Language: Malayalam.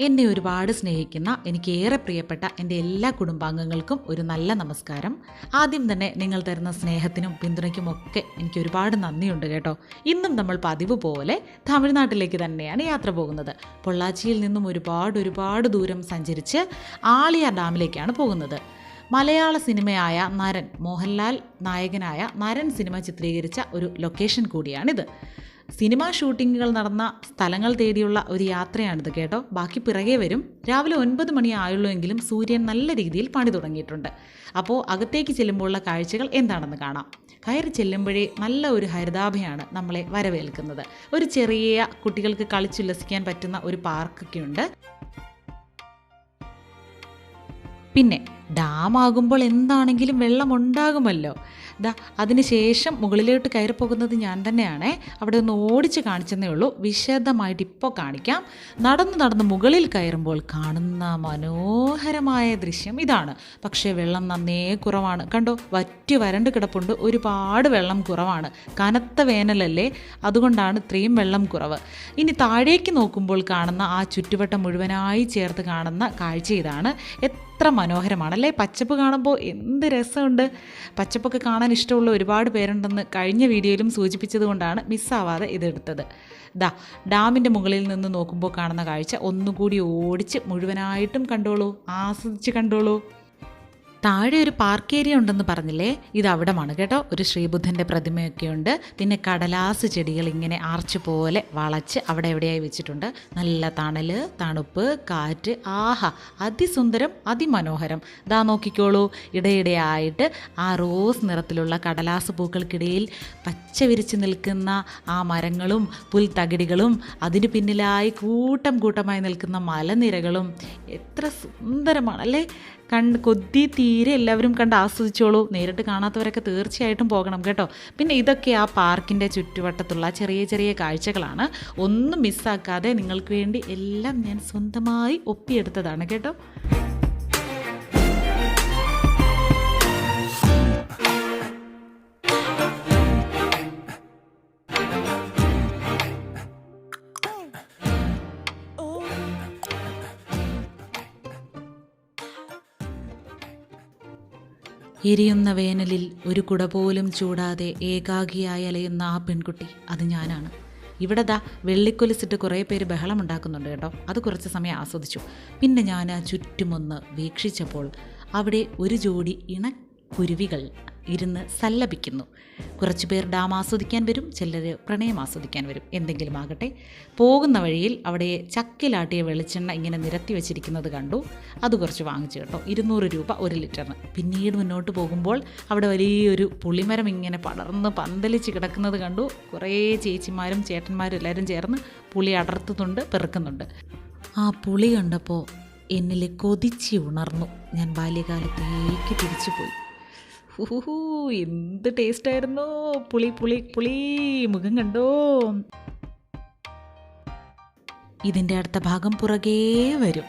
എന്നെ ഒരുപാട് സ്നേഹിക്കുന്ന എനിക്ക് ഏറെ പ്രിയപ്പെട്ട എന്റെ എല്ലാ കുടുംബാംഗങ്ങൾക്കും ഒരു നല്ല നമസ്കാരം. ആദ്യം തന്നെ നിങ്ങൾ തരുന്ന സ്നേഹത്തിനും പിന്തുണയ്ക്കും ഒക്കെ എനിക്ക് ഒരുപാട് നന്ദിയുണ്ട് കേട്ടോ. ഇന്നും നമ്മൾ പതിവ് പോലെ തമിഴ്നാട്ടിലേക്ക് തന്നെയാണ് യാത്ര പോകുന്നത്. പൊള്ളാച്ചിയിൽ നിന്നും ഒരുപാട് ഒരുപാട് ദൂരം സഞ്ചരിച്ച് ആളിയ ഡാമിലേക്കാണ് പോകുന്നത്. മലയാള സിനിമയായ നരൻ മോഹൻലാൽ നായകനായ നരൻ സിനിമ ചിത്രീകരിച്ച ഒരു ലൊക്കേഷൻ കൂടിയാണിത്. സിനിമാ ഷൂട്ടിങ്ങുകൾ നടന്ന സ്ഥലങ്ങൾ തേടിയുള്ള ഒരു യാത്രയാണിത് കേട്ടോ. ബാക്കി പിറകെ വരും. രാവിലെ ഒൻപത് മണി ആയുള്ളൂ എങ്കിലും സൂര്യൻ നല്ല രീതിയിൽ പണി തുടങ്ങിയിട്ടുണ്ട്. അപ്പോൾ അകത്തേക്ക് ചെല്ലുമ്പോഴുള്ള കാഴ്ചകൾ എന്താണെന്ന് കാണാം. കയറി ചെല്ലുമ്പോഴേ നല്ല ഒരു ഹരിതാഭയാണ് നമ്മളെ വരവേൽക്കുന്നത്. ഒരു ചെറിയ കുട്ടികൾക്ക് കളിച്ചുല്ലസിക്കാൻ പറ്റുന്ന ഒരു പാർക്കൊക്കെ ഉണ്ട്. പിന്നെ ഡാം ആകുമ്പോൾ എന്താണെങ്കിലും വെള്ളം ഉണ്ടാകുമല്ലോ ദാ അതിനുശേഷം മുകളിലോട്ട് കയറി പോകുന്നത് ഞാൻ തന്നെയാണേ. അവിടെ ഒന്ന് ഓടിച്ച് കാണിച്ചെന്നേ ഉള്ളൂ. വിശദമായിട്ട് ഇപ്പോൾ കാണിക്കാം. നടന്ന് നടന്ന് മുകളിൽ കയറുമ്പോൾ കാണുന്ന മനോഹരമായ ദൃശ്യം ഇതാണ്. പക്ഷേ വെള്ളം നന്നേ കുറവാണ്. കണ്ടോ വറ്റി വരണ്ട് കിടപ്പുണ്ട്. ഒരുപാട് വെള്ളം കുറവാണ്. കനത്ത വേനലല്ലേ? അതുകൊണ്ടാണ് ഇത്രയും വെള്ളം കുറവ്. ഇനി താഴേക്ക് നോക്കുമ്പോൾ കാണുന്ന ആ ചുറ്റുവട്ടം മുഴുവനായി ചേർത്ത് കാണുന്ന കാഴ്ച ഇതാണ്. എത്ര മനോഹരമാണല്ലേ പച്ചപ്പ് കാണുമ്പോൾ എന്ത് രസമുണ്ട്. പച്ചപ്പൊക്കെ കാണാൻ ഇഷ്ടമുള്ള ഒരുപാട് പേരുണ്ടെന്ന് കഴിഞ്ഞ വീഡിയോയിലും സൂചിപ്പിച്ചതുകൊണ്ടാണ് മിസ്സാവാതെ ഇതെടുത്തത്. ദാ ഡാമിന്റെ മുകളിൽ നിന്ന് നോക്കുമ്പോൾ കാണുന്ന കാഴ്ച. ഒന്നുകൂടി ഓടിച്ച് മുഴുവനായിട്ടും കണ്ടോളൂ. ആസ്വദിച്ച് കണ്ടോളൂ. താഴെ ഒരു പാർക്ക് ഏരിയ ഉണ്ടെന്ന് പറഞ്ഞില്ലേ? ഇത് അവിടമാണ് കേട്ടോ. ഒരു ശ്രീബുദ്ധന്റെ പ്രതിമയൊക്കെ ഉണ്ട്. പിന്നെ കടലാസ് ചെടികൾ ഇങ്ങനെ ആർച്ച് പോലെ വളച്ച് അവിടെ എവിടെയായി വെച്ചിട്ടുണ്ട്. നല്ല തണൽ തണുപ്പ് കാറ്റ്. ആഹാ അതിസുന്ദരം അതിമനോഹരം. ഇതാ നോക്കിക്കോളൂ. ഇടയിടെയായിട്ട് ആ റോസ് നിറത്തിലുള്ള കടലാസ് പൂക്കൾക്കിടയിൽ പച്ച വിരിച്ച് നിൽക്കുന്ന ആ മരങ്ങളും പുൽത്തകിടികളും അതിന് പിന്നിലായി കൂട്ടം കൂട്ടമായി നിൽക്കുന്ന മലനിരകളും. എത്ര സുന്ദരമാണ് സുന്ദരമാണല്ലേ കൺ കൊതി തീരെ എല്ലാവരും കണ്ട് ആസ്വദിച്ചോളൂ. നേരിട്ട് കാണാത്തവരൊക്കെ തീർച്ചയായിട്ടും പോകണം കേട്ടോ. പിന്നെ ഇതൊക്കെ ആ പാർക്കിന്റെ ചുറ്റുവട്ടത്തുള്ള ചെറിയ ചെറിയ കാഴ്ചകളാണ്. ഒന്നും മിസ്സാക്കാതെ നിങ്ങൾക്ക് വേണ്ടി എല്ലാം ഞാൻ സ്വന്തമായി ഒപ്പിയെടുത്തതാണ് കേട്ടോ. എരിയുന്ന വേനലിൽ ഒരു കുട പോലും ചൂടാതെ ഏകാഗിയായി അലയുന്ന ആ പെൺകുട്ടി അത് ഞാനാണ്. ഇവിടെ ദാ വെള്ളിക്കൊലിച്ചിട്ട് കുറേ പേര് ബഹളമുണ്ടാക്കുന്നുണ്ട് കേട്ടോ. അത് കുറച്ച് സമയം ആസ്വദിച്ചു. പിന്നെ ഞാൻ ചുറ്റുമൊന്ന് വീക്ഷിച്ചപ്പോൾ അവിടെ ഒരു ജോഡി ഇണക്കുരുവികൾ ഇരുന്ന് സല്ലപിക്കുന്നു. കുറച്ചുപേർ ഡാം ആസ്വദിക്കാൻ വരും ചിലർ പ്രണയം ആസ്വദിക്കാൻ വരും. എന്തെങ്കിലും ആകട്ടെ. പോകുന്ന വഴിയിൽ അവിടെ ചക്കിലാട്ടിയ വെളിച്ചെണ്ണ ഇങ്ങനെ നിരത്തി വെച്ചിരിക്കുന്നത് കണ്ടു. അത് കുറച്ച് വാങ്ങിച്ചു കേട്ടോ. ഇരുന്നൂറ് രൂപ ഒരു ലിറ്ററിന്. പിന്നീട് മുന്നോട്ട് പോകുമ്പോൾ അവിടെ വലിയൊരു പുളിമരം ഇങ്ങനെ പടർന്ന് പന്തലിച്ച് കിടക്കുന്നത് കണ്ടു. കുറേ ചേച്ചിമാരും ചേട്ടന്മാരും എല്ലാവരും ചേർന്ന് പുളി അടർത്തുന്നുണ്ട് പെറുക്കുന്നുണ്ട്. ആ പുളി കണ്ടപ്പോൾ എന്നിൽ കൊതിച്ച് ഉണർന്നു. ഞാൻ ബാല്യകാലത്തേക്ക് തിരിച്ചു പോയി ഊഹു എന്ത് ടേസ്റ്റ് ആയിരുന്നു പുളി പുളി പുളി മുഖം കണ്ടോ? ഇതിന്റെ അടുത്ത ഭാഗം പുറകേ വരും.